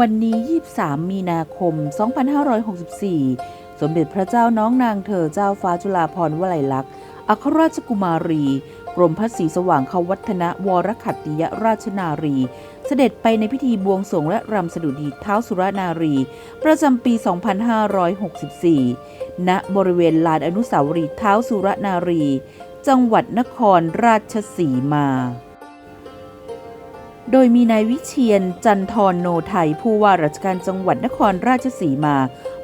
วันนี้ 23 มีนาคม 2564 สมเด็จพระเจ้าน้องนางเธอเจ้าฟ้าจุฬาภรณ์วลัยลักษณ์ อัครราชกุมารี กรมพระศรีสว่างควัฒนะวรขัตติยราชนารี เสด็จไปในพิธีบวงสรวงและรำสดุดีเท้าสุรนารี ประจำปี 2564 ณ บริเวณลานอนุสาวรีย์เท้าสุรนารี จังหวัดนครราชสีมา โดยมีนายวิเชียนจันทรโนไทยผู้ว่าราชการจังหวัดนครราชสีมา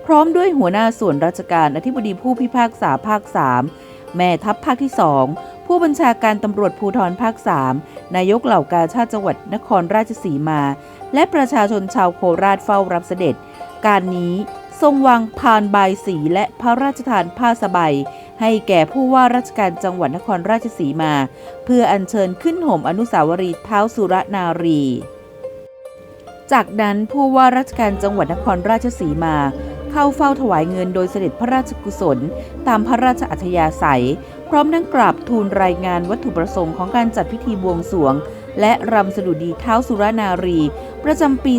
พร้อมด้วยหัวหน้าส่วนราชการอธิบดีผู้พิพากษาภาค 3 แม่ทัพภาคที่ 2 ผู้บัญชาการตำรวจภูธรภาค 3 นายกเหล่ากาชาติจังหวัดนครราชสีมา และประชาชนชาวโคราชเฝ้ารับเสด็จ การนี้ทรงวางพานบายสีและพระราชทานผ้าสบาย ให้แก่ผู้ว่าราชการจังหวัดนครราชสีมา เพื่ออัญเชิญขึ้นห่มอนุสาวรีย์เท้าสุรนารี จากนั้นผู้ว่าราชการจังหวัดนครราชสีมาเข้าเฝ้าถวายเงินโดยเสด็จพระราชกุศล ตามพระราชอัธยาศัย พร้อมทั้งกราบทูลรายงานวัตถุประสงค์ของการจัดพิธีบวงสรวง และรำสดุดีเท้าสุรนารี ประจำปี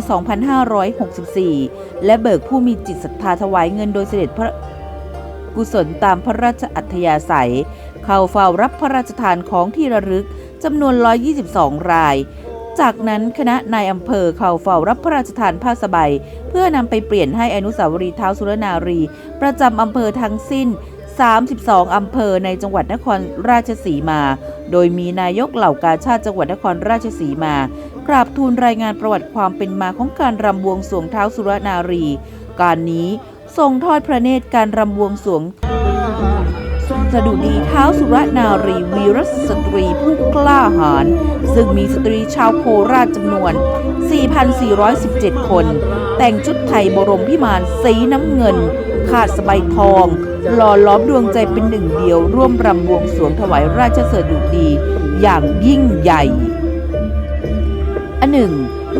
2564 และเบิกผู้มีจิตศรัทธาถวายเงินโดยเสด็จพระ กุศลตามพระราชอัธยาศัย เข้าเฝ้ารับพระราชทานของที่ระลึกจำนวน 122 ราย จากนั้นคณะนายอำเภอเข้าเฝ้ารับพระราชทานผ้าสบายเพื่อนำไปเปลี่ยนให้อนุสาวรีย์เท้าสุรนารี ประจำอำเภอทั้งสิ้น 32 อำเภอในจังหวัดนครราชสีมา โดยมีนายกเหล่ากาชาติจังหวัดนครราชสีมากราบทูลรายงานประวัติความเป็นมาของการรำบวงสวงเท้าสุรนารี การนี้ ทรงทอดพระเนตรการรำบวงสรวงสดุดีเท้าสุรนารีวีรสตรีผู้กล้าหาญซึ่งมีสตรีชาวโคราชจำนวน 4,417 คน แต่งชุดไทยบรมพิมานสีน้ำเงิน ขาดสบายทอง หล่อล้อมดวงใจเป็นหนึ่งเดียว ร่วมรำบวงสรวงถวายราชสดุดีอย่างยิ่งใหญ่ อันหนึ่ง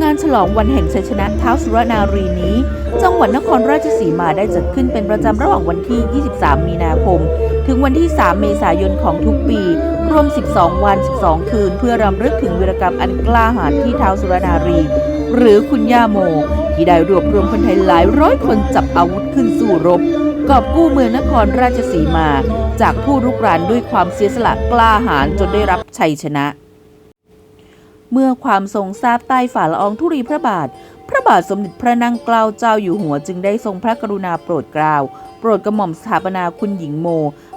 งานฉลองวันแห่งชัยชนะท้าวสุรนารีนี้ จังหวัดนครราชสีมาได้จัดขึ้นเป็นประจำระหว่างวันที่ 23 มีนาคม ถึงวันที่ 3 เมษายนของทุกปี รวม 12 วัน 12 คืน เพื่อรำลึกถึงวีรกรรมอันกล้าหาญที่ท้าวสุรนารี หรือคุณย่าโม ที่ได้รวบรวมคนไทยหลายร้อยคนจับอาวุธขึ้นสู้รบกอบกู้เมืองนครราชสีมา จากผู้รุกรานด้วยความเสียสละกล้าหาญจนได้รับชัยชนะ เมื่อความทรงทราบใต้ฝ่าละอองธุรีพระบาท พระบาทสมเด็จพระนั่งเกล้าเจ้าอยู่หัวจึงได้ทรงพระกรุณาโปรดเกล้าโปรดกระหม่อมสถาปนาคุณหญิงโม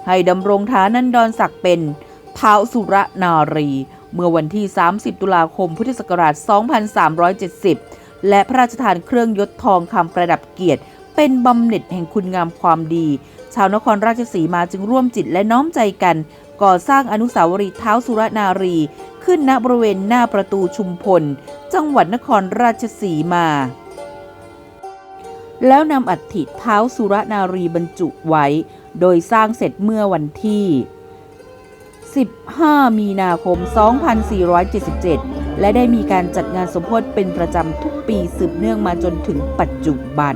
ให้ดำรงฐานันดรศักดิ์เป็นเท้าวสุรนารี เมื่อวันที่ 30 ตุลาคมพุทธศักราช 2370 และพระราชทานเครื่องยศทองคำประดับเกียรติ เป็นบำเหน็จแห่งคุณงามความดี ชาวนครราชสีมาจึงร่วมจิตและน้อมใจกัน ก่อสร้างอนุสาวรีย์เท้าสุรนารี ขึ้นณบริเวณหน้าประตูชุมพล จังหวัดนครราชสีมา แล้วนำอัฐิเท้าสุรนารีบรรจุไว้ โดยสร้างเสร็จเมื่อวันที่ 15 มีนาคม 2477และได้มีการจัดงานสมโภชเป็นประจำทุกปีสืบเนื่องมาจนถึงปัจจุบัน